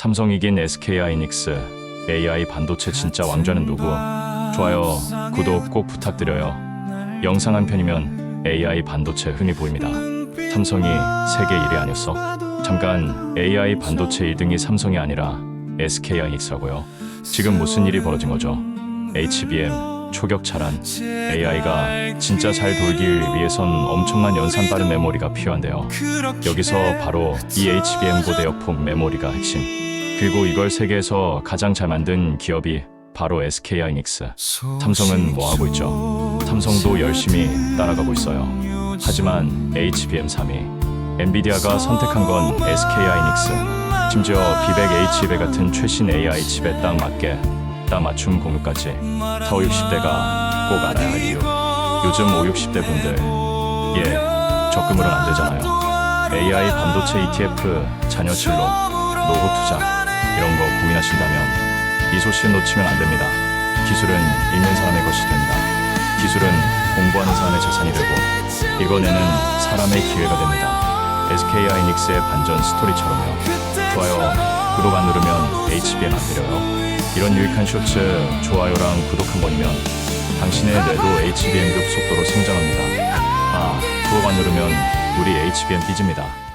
삼성 이긴 SK 하이닉스 AI 반도체 진짜 왕좌는 누구? 좋아요, 구독 꼭 부탁드려요. 영상 한 편이면 AI 반도체 흠이 보입니다. 삼성이 세계 1위 아니었어? 잠깐 AI 반도체 1등이 삼성이 아니라 SK 하이닉스라고요. 지금 무슨 일이 벌어진 거죠? HBM 초격 차란 AI가 진짜 잘 돌길 위해선 엄청난 연산 빠른 메모리가 필요한데요. 여기서 바로 이 HBM 고대역폭 메모리가 핵심. 그리고 이걸 세계에서 가장 잘 만든 기업이 바로 SK 하이닉스. 삼성은 뭐 하고 있죠? 삼성도 열심히 따라가고 있어요. 하지만 HBM 3위. 엔비디아가 선택한 건 SK 하이닉스. 심지어 비백 H200 같은 최신 AI 칩에 딱 맞게 딱 맞춤 공유까지 4, 5, 60대가 꼭 알아야 할 이유. 요즘 5, 60대 분들 예 적금으로는 안 되잖아요. AI 반도체 ETF 자녀 진로 노후 투자 이런 거 고민하신다면 이 소식 놓치면 안 됩니다. 기술은 읽는 사람의 것이 됩니다. 기술은 공부하는 사람의 재산이 되고 이번에는 사람의 기회가 됩니다. SK 하이닉스의 반전 스토리처럼요. 좋아요, 구독 안 누르면 HBM 안 드려요. 이런 유익한 쇼츠 좋아요랑 구독 한 번이면 당신의 뇌도 HBM급 속도로 성장합니다. 아, 구독 안 누르면 우리 HBM 삐집니다.